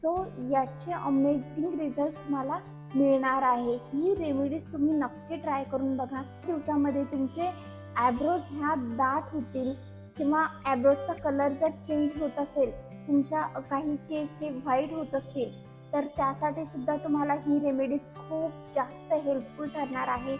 So याचे amazing results मला मिळणार आहे. ही रेमेडीज तुम्ही नक्की ट्राय करून बघा. दिवसामध्ये तुमचे ॲब्रोज ह्या दाट होतील किंवा ॲब्रोजचा कलर जर चेंज होत असेल तुमचा काही केस हे व्हाईट होत असतील तर त्यासाठी सुद्धा तुम्हाला ही रेमेडीज खूप जास्त हेल्पफुल ठरणार आहे.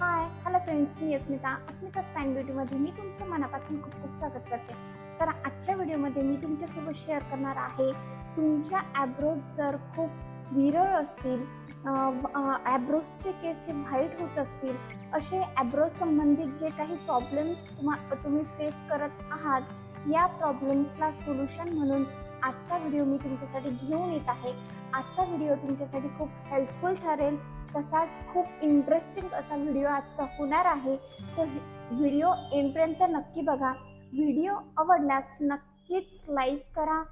हाय हॅलो फ्रेंड्स मी अस्मिता. अस्मिता स्पॅन ब्युटीमध्ये मी तुमचं मनापासून खूप खूप स्वागत करते. तर आजच्या व्हिडिओमध्ये मी तुमच्यासोबत शेअर करणार आहे तुमच्या ॲब्रोज जर खूप विरळ असतील ॲब्रोजचे केस हे व्हाईट होत असतील असे ॲब्रोज संबंधित जे काही प्रॉब्लेम्स तुम्हा तुम्ही फेस करत आहात या प्रॉब्लेम्सला सोल्युशन म्हणून आजचा व्हिडिओ मी तुमच्यासाठी घेऊन येत आहे. आजचा व्हिडिओ तुमच्यासाठी खूप हेल्पफुल ठरेल. तसाच खूप इंटरेस्टिंग असा व्हिडिओ आजचा होणार आहे. सो व्हिडिओ एंडपर्यंत नक्की बघा. व्हिडिओ आवडल्यास नक्कीच लाईक करा.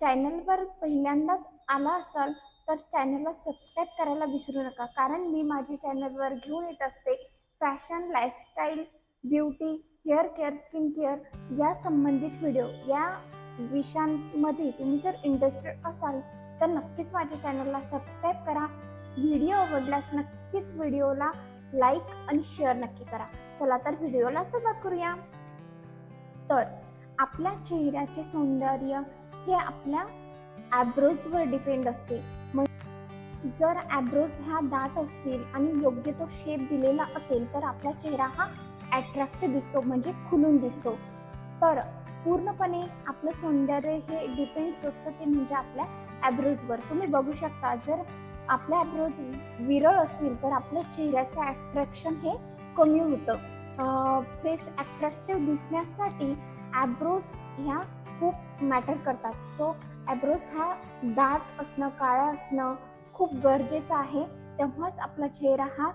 चॅनलवर पहिल्यांदाच आला असाल तर चॅनलला सबस्क्राईब करायला विसरू नका. कारण मी माझ्या चॅनलवर घेऊन येत असते fashion lifestyle beauty hair care skin care या संबंधित व्हिडिओ. या विषयांमध्ये तुम्ही जर इंटरेस्टेड असाल तर नक्कीच माझ्या चॅनलला सबस्क्राईब करा. व्हिडिओ आवडल्यास नक्कीच व्हिडिओला लाईक आणि शेअर नक्की करा. चला तर व्हिडिओला सुरुवात करूया. तर आपल्या चेहऱ्याचे सौंदर्य हे आपल्या ॲब्रोजवर डिपेंड असते. मग जर ॲब्रोज ह्या दाट असतील आणि योग्य तो शेप दिलेला असेल तर आपला चेहरा हा अट्रॅक्टिव्ह दिसतो म्हणजे खुलून दिसतो. तर पूर्णपणे आपलं सौंदर्य हे डिपेंड्स असतं ते म्हणजे आपल्या ॲब्रोजवर. तुम्ही बघू शकता जर आपल्या ॲब्रोज विरळ असतील तर आपल्या चेहऱ्याचं ॲट्रॅक्शन हे कमी होतं. फेस ॲट्रॅक्टिव्ह दिसण्यासाठी ॲब्रोज ह्या खूप मॅटर करतात. सो ॲब्रोज हा दाट असणं काळा असणं खूप गरजेचं आहे. तेव्हाच आपला चेहरा हा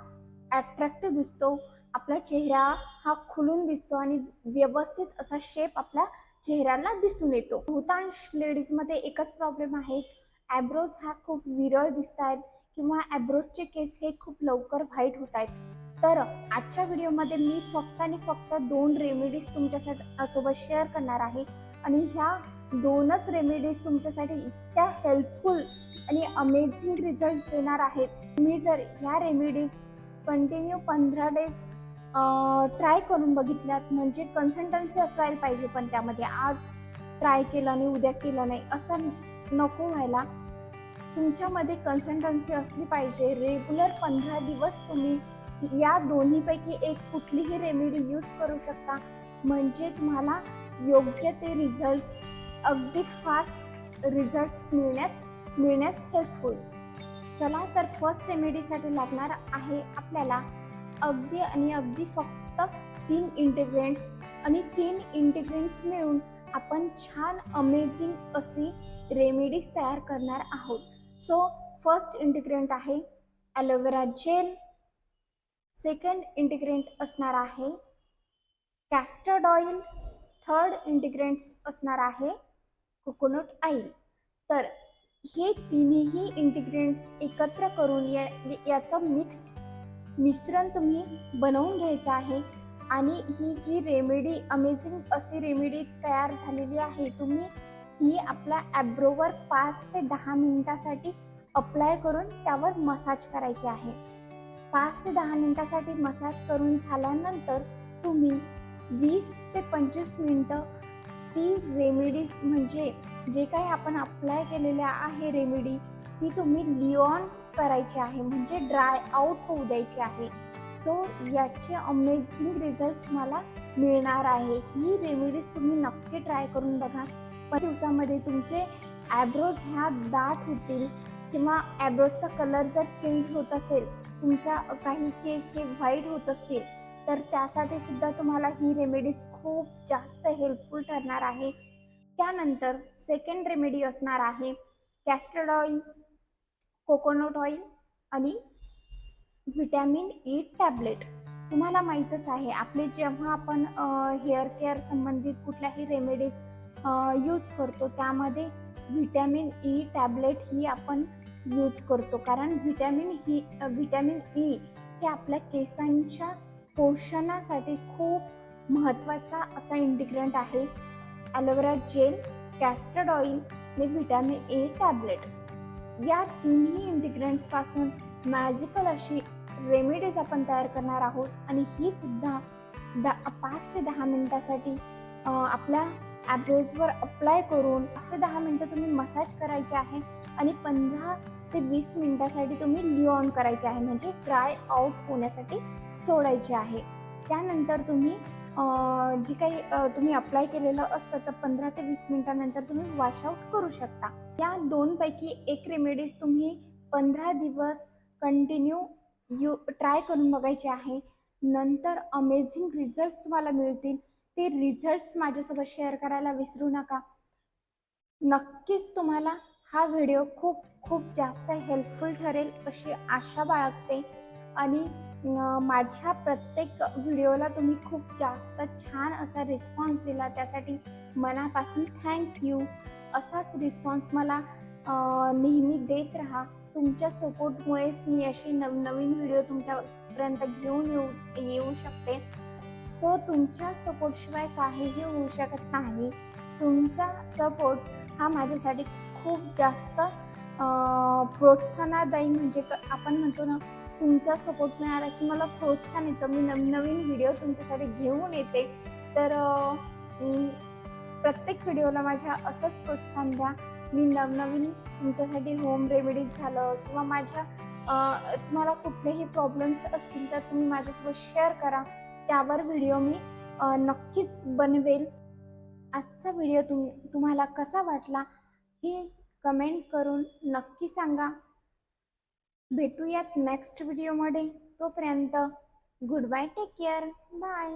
ॲट्रॅक्टिव्ह दिसतो. आपला चेहरा हा खुलून दिसतो आणि व्यवस्थित असा शेप आपल्या चेहऱ्याला दिसून येतो. बहुतांश लेडीजमध्ये एकच प्रॉब्लेम आहे. ॲब्रोज हा खूप विरळ दिसत आहेत किंवा ॲब्रोजचे केस हे खूप लवकर व्हाईट होत आहेत तर आजच्या व्हिडिओमध्ये मी फक्त आणि फक्त दोन रेमेडीज तुमच्यासाठी सोबत शेअर करणार आहे. आणि ह्या दोनच रेमेडीज तुमच्यासाठी इतक्या हेल्पफुल आणि अमेझिंग रिझल्ट्स देणार आहेत. तुम्ही जर ह्या रेमेडीज कंटिन्यू पंधरा डेज ट्राय करून बघितल्यात म्हणजे कन्सल्टन्सी असायला पाहिजे पण त्यामध्ये. आज ट्राय केलं नाही उद्या केलं नाही असं नको व्हायला. तुमच्यामध्ये कन्सल्टन्सी असली पाहिजे. रेग्युलर पंधरा दिवस तुम्ही या दोन्हीपैकी एक कुठलीही रेमेडी यूज करू शकता. म्हणजे तुम्हाला योग्य ते रिझल्ट्स अगदी फास्ट रिझल्ट्स मिळण्यात मिळण्यास हेल्पफुल चला तर फर्स्ट रेमेडीसाठी लागणार आहे आपल्याला अगदी आणि अगदी फक्त तीन इंटिग्रेंट्स आणि तीन इंटिग्रेंट्स मिळून आपण छान अमेझिंग अशी रेमेडीज तयार करणार आहोत. सो फर्स्ट इंटिग्रेंट आहे ॲलोवेरा जेल सेकंड इंटिग्रेंट असणार आहे. कॅस्टर्ड ऑइल थर्ड इंटिग्रेंट्स असणार आहे. कोकोनट ऑइल तर हे तिन्ही इंटिग्रेंट्स एकत्र करून या याचं मिक्स मिश्रण तुम्ही बनवून घ्यायचं आहे. आणि ही जी रेमेडी अमेझिंग अशी रेमेडी तयार झालेली आहे तुम्ही ही आपल्या ॲब्रोवर पाच ते दहा मिनिटासाठी अप्लाय करून त्यावर मसाज करायची आहे. पाच ते दहा मिनिटासाठी मसाज करून झाल्यानंतर तुम्ही वीस ते पंचवीस मिनटं ती रेमेडीज म्हणजे जे काही आपण अप्लाय केलेल्या आहे रेमेडी ती तुम्ही लिऑन करायची आहे. म्हणजे ड्राय आउट होऊ द्यायची आहे. सो याचे अमेझिंग रिझल्ट्स मला मिळणार आहे. ही रेमेडीज तुम्ही नक्की ट्राय करून बघा. पण दिवसामध्ये तुमचे ॲब्रोज ह्या दाट होतील. किंवा ॲब्रोजचा कलर जर चेंज होत असेल तुमचा काही केस हे व्हाईट होत असतील तर त्यासाठी सुद्धा तुम्हाला ही रेमेडीज खूप जास्त हेल्पफुल ठरणार आहे. त्यानंतर सेकंड रेमेडी असणार आहे कॅस्टर्ड ऑइल कोकोनट ऑइल आणि व्हिटॅमिन ई टॅबलेट तुम्हाला माहीतच आहे आपले जेव्हा आपण हेअर केअर संबंधित कुठल्याही रेमेडीज यूज करतो त्यामध्ये व्हिटॅमिन ई टॅबलेट ही आपण यूज करतो. कारण व्हिटॅमिन ही व्हिटॅमिन ई e हे आपल्या केसांच्या पोषणासाठी खूप महत्त्वाचा असा इंटिग्रंट आहे. Aloe vera gel castor oil आणि व्हिटॅमिन ए टॅबलेट या तिन्ही इंटिग्रंट्सपासून मॅजिकल अशी रेमेडीज आपण तयार करणार आहोत. आणि ही सुद्धा दा पाच ते दहा मिनिटासाठी आपल्या ॲब्रोजवर अप्लाय करून पाच ते दहा मिनटं तुम्ही मसाज करायचे आहे. आणि पंधरा ते वीस मिनिटासाठी तुम्ही लिऑन करायचे आहे म्हणजे ड्राय आउट होण्यासाठी सोडायचे आहे. त्यानंतर तुम्ही जी काही तुम्ही अप्लाय केलेलं असतं तर पंधरा ते वीस मिनिटानंतर तुम्ही वॉशआउट करू शकता. या दोनपैकी एक रेमेडीज तुम्ही पंधरा दिवस कंटिन्यू यू ट्राय करून बघायचे आहे. नंतर अमेझिंग रिझल्ट्स तुम्हाला मिळतील. ते रिझल्ट्स माझ्यासोबत शेअर करायला विसरू नका. नक्कीच तुम्हाला हा व्हिडिओ खूप खूप जास्त हेल्पफुल ठरेल अशी आशा बाळगते. आणि माझ्या प्रत्येक व्हिडिओला तुम्ही खूप जास्त छान असा रिस्पॉन्स दिला. त्यासाठी मनापासून थँक्यू असाच रिस्पॉन्स मला नेहमी देत राहा. तुमच्या सपोर्टमुळेच मी अशी नवनवीन व्हिडिओ तुमच्यापर्यंत घेऊन येऊ येऊ शकते. सो तुमच्या सपोर्टशिवाय काहीही होऊ शकत नाही. तुमचा सपोर्ट हा माझ्यासाठी खूप जास्त प्रोत्साहनादायी म्हणजे क- आपण म्हणतो ना तुमचा सपोर्ट मिळाला की मला प्रोत्साहन येतं. मी नवनवीन व्हिडिओ तुमच्यासाठी घेऊन येते. तर प्रत्येक व्हिडिओला माझ्या असंच प्रोत्साहन द्या. मी नवनवीन तुमच्यासाठी होम रेमेडीज झालं किंवा माझ्या तुम्हाला कुठलेही प्रॉब्लेम्स असतील तर तुम्ही माझ्यासोबत शेअर करा. त्यावर व्हिडिओ मी नक्कीच बनवेल. आजचा व्हिडिओ तुम तुम्हाला कसा वाटला? हे कमेंट करून नक्की सांगा. भेटूयात नेक्स्ट व्हिडिओमध्ये तोपर्यंत good bye take care bye